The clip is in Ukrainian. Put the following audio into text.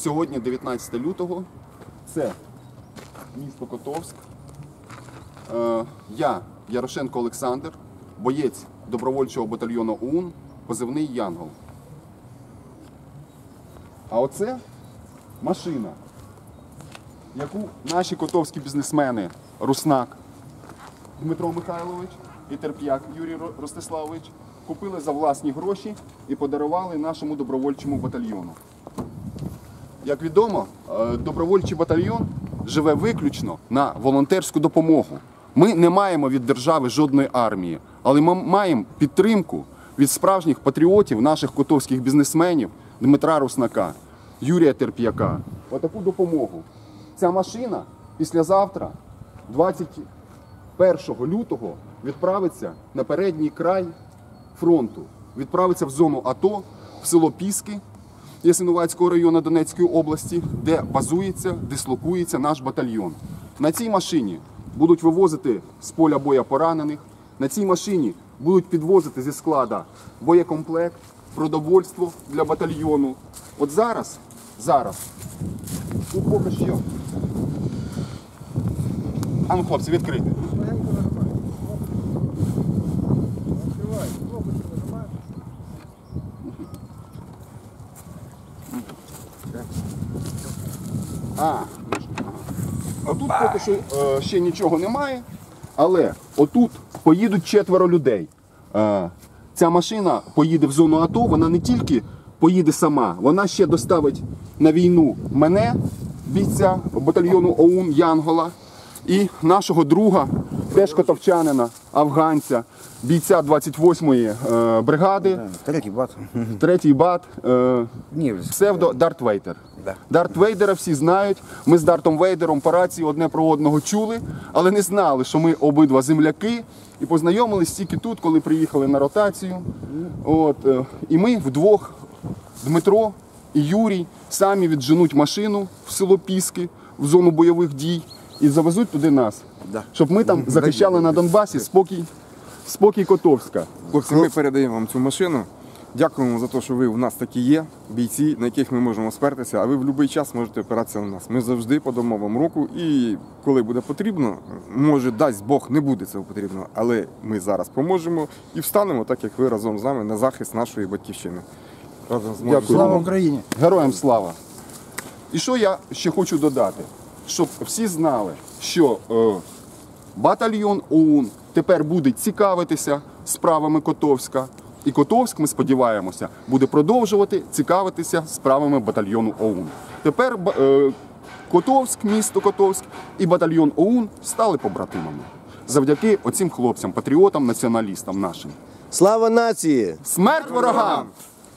Сьогодні 19 лютого. Це місто Котовськ. Е, Я, Ярошенко Олександр, боєць добровольчого батальйону ОУН, позивний Янгол. А оце машина, яку наші котовські бізнесмени Руснак Дмитро Михайлович і Терп'як Юрій Ростиславович купили за власні гроші і подарували нашому добровольчому батальйону. Як відомо, е, добровольчий батальйон живе виключно на волонтерську допомогу. Ми не маємо від держави жодної армії, але ми маємо підтримку від справжніх патріотів, наших котовських бізнесменів Дмитра Руснака, Юрія Терп'яка. Отаку допомогу. Ця машина післязавтра, 21 лютого, відправиться на передній край фронту, відправиться в зону АТО, в село Піски, Ясинувацького району Донецької області, де базується, дислокується наш батальйон. На цій машині будуть вивозити з поля боя поранених. На цій машині будуть підвозити зі склада боєкомплект, продовольство для батальйону. От зараз, зараз, тут поки що. А ну, хлопці, відкрийте. А, отут поки що е, ще нічого немає, але отут поїдуть четверо людей. Е, ця машина поїде в зону АТО, вона не тільки поїде сама, вона ще доставить на війну мене, бійця батальйону ОУН Янгола, і нашого друга, теж котовчанина, афганця, бійця 28-ї е, бригади, Третій бат. третій бат. Е, Псевдо Дарт Вейдер. Да. Дарт Вейдера всі знають. Ми з Дартом Вейдером по рації одне про одного чули, але не знали, що ми обидва земляки. І познайомились тільки тут, коли приїхали на ротацію. От, е, і ми вдвох, Дмитро і Юрій, самі відженуть машину в село Піски, в зону бойових дій і завезуть туди нас. Да. Щоб ми там захищали на Донбасі спокій, спокій Котовська. Хлопці, ми передаємо вам цю машину. Дякуємо за те, що ви в нас такі є, бійці, на яких ми можемо спертися, а ви в будь-який час можете опиратися на нас. Ми завжди подамо вам руку, і коли буде потрібно, може, дасть Бог, не буде цього потрібно, але ми зараз поможемо і встанемо, так як ви разом з нами, на захист нашої батьківщини. Разом з Дякую. Слава Україні! Героям слава! І що я ще хочу додати? Щоб всі знали, що е, батальйон ОУН тепер буде цікавитися справами Котовська. І Котовськ, ми сподіваємося, буде продовжувати цікавитися справами батальйону ОУН. Тепер е, Котовськ, місто Котовськ і батальйон ОУН стали побратимами. Завдяки оцим хлопцям, патріотам, націоналістам нашим. Слава нації! Смерть ворогам!